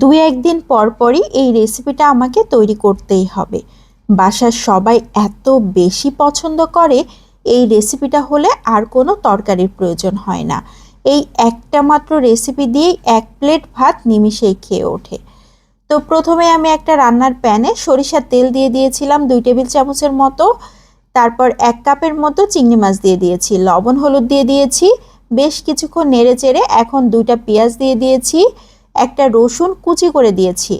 দুই একদিন পর পরই এই রেসিপিটা আমাকে তৈরি করতেই হবে। বাসার সবাই এত বেশি পছন্দ করে, এই রেসিপিটা হলে আর কোনো তরকারির প্রয়োজন হয় না। এই একটা মাত্র রেসিপি দিয়েই এক প্লেট ভাত নিমিষেই খেয়ে ওঠে। তো প্রথমে আমি একটা রান্নার প্যানে সরিষার তেল দিয়ে দিয়েছিলাম দুই টেবিল চামচের মতো। তারপর এক কাপের মতো চিংড়ি মাছ দিয়ে দিয়েছি, লবণ, হলুদ দিয়ে দিয়েছি, বেশ কিছুক্ষণ নেড়ে চেড়ে এখন দুইটা পেঁয়াজ দিয়ে দিয়েছি। একটা রসুন কুচি করে দিয়েছি।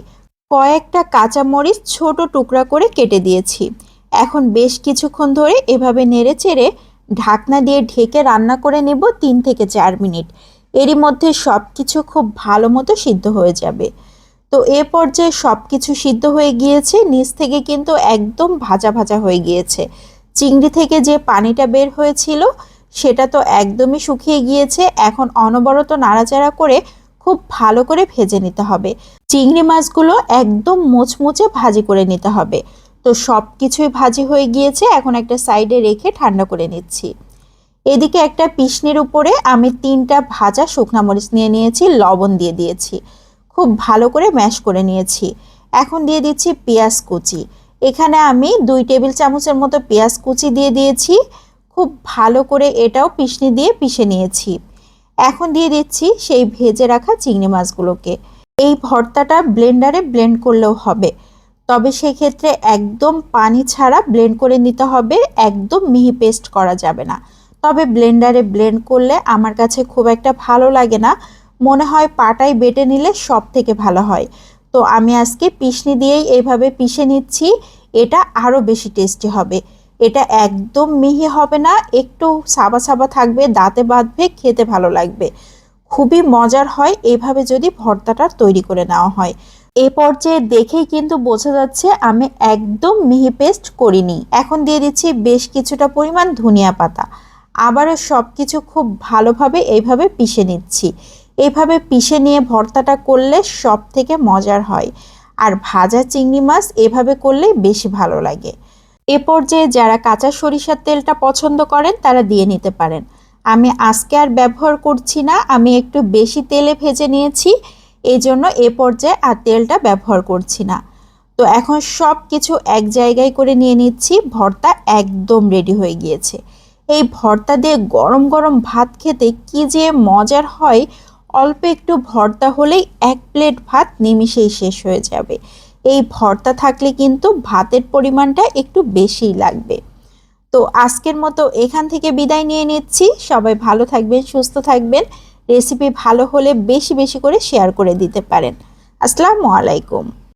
কয়েকটা কাঁচামরিচ ছোট টুকরা করে কেটে দিয়েছি। এখন বেশ কিছুক্ষণ ধরে এভাবে নেড়ে চেড়ে ঢাকনা দিয়ে ঢেকে রান্না করে নেব তিন থেকে চার মিনিট। এরই মধ্যে সব কিছু খুব ভালো মতো সিদ্ধ হয়ে যাবে। তো এ পর্যায়ে সব কিছু সিদ্ধ হয়ে গিয়েছে, নিচ থেকে কিন্তু একদম ভাজা ভাজা হয়ে গিয়েছে। চিংড়ি থেকে যে পানিটা বের হয়েছিল, সেটা তো একদমই শুকিয়ে গিয়েছে। এখন অনবরত নাড়াচাড়া করে খুব ভালো করে ভেজে নিতে হবে। চিংড়ি মাছগুলো একদম মুচমুচে ভাজি করে নিতে হবে। তো সব কিছুই ভাজি হয়ে গিয়েছে, এখন একটা সাইডে রেখে ঠান্ডা করে নিচ্ছি। এদিকে একটা পিসনির উপরে আমি তিনটা ভাজা শুকনা মরিচ নিয়ে নিয়েছি, লবণ দিয়ে দিয়েছি। খুব ভালো করে ম্যাশ করে নিয়েছি। এখন দিয়ে দিচ্ছি পেঁয়াজ কুচি। এখানে আমি দুই টেবিল চামচের মতো পেঁয়াজ কুচি দিয়ে দিয়েছি। খুব ভালো করে এটাও পিসনি দিয়ে পিষে নিয়েছি। এখন দিয়ে দিচ্ছি সেই ভেজে রাখা চিংড়ি মাছগুলোকে। এই ভর্তাটা ব্লেন্ডারে ব্লেন্ড করলেও হবে। তবে সেক্ষেত্রে একদম পানি ছাড়া ব্লেন্ড করে নিতে হবে, একদম মিহি পেস্ট করা যাবে না। তবে ব্লেন্ডারে ব্লেন্ড করলে আমার কাছে খুব একটা ভালো লাগে না। মনে হয় পাটায় বেটে নিলে সব থেকে ভালো হয়। তো আমি আজকে পিসনি দিয়েই এইভাবে পিষে নিচ্ছি, এটা আরও বেশি টেস্টি হবে। এটা একদম মিহি হবে না, একটু সাবা সাবা থাকবে, দাঁতে বাঁধবে, খেতে ভালো লাগবে। খুবই মজার হয় এইভাবে যদি ভর্তাটা তৈরি করে নেওয়া হয়। এ পর্যায়ে দেখেই কিন্তু বোঝা যাচ্ছে আমি একদম মিহি পেস্ট করিনি। এখন দিয়ে দিচ্ছি বেশ কিছুটা পরিমাণ ধনিয়া পাতা। আবারও সব কিছু খুব ভালোভাবে এইভাবে পিষে নিচ্ছি। এইভাবে পিষে নিয়ে ভর্তাটা করলে সব থেকে মজার হয়। আর ভাজা চিংড়ি মাছ এভাবে করলে বেশি ভালো লাগে। এ পর্যায়ে যারা কাঁচা সরিষার তেলটা পছন্দ করেন, তারা দিয়ে নিতে পারেন। আমি আজকে আর ব্যবহার করছি না, আমি একটু বেশি তেলে ভেজে নিয়েছি এই জন্য এ পর্যায়ে আর তেলটা ব্যবহার করছি না। তো এখন সব কিছু এক জায়গায় করে নিয়ে নিচ্ছি, ভর্তা একদম রেডি হয়ে গিয়েছে। এই ভর্তা দিয়ে গরম গরম ভাত খেতে কি যে মজার হয়, অল্প একটু ভর্তা হলেই এক প্লেট ভাত নিমিষেই শেষ হয়ে যাবে। এই ভর্তা থাকলে কিন্তু ভাতের পরিমাণটা একটু বেশিই লাগবে। তো আজকের মতো এখান থেকে বিদায় নিয়ে নিচ্ছি। সবাই ভালো থাকবেন, সুস্থ থাকবেন। রেসিপি ভালো হলে বেশি বেশি করে শেয়ার করে দিতে পারেন। আসসালামু আলাইকুম।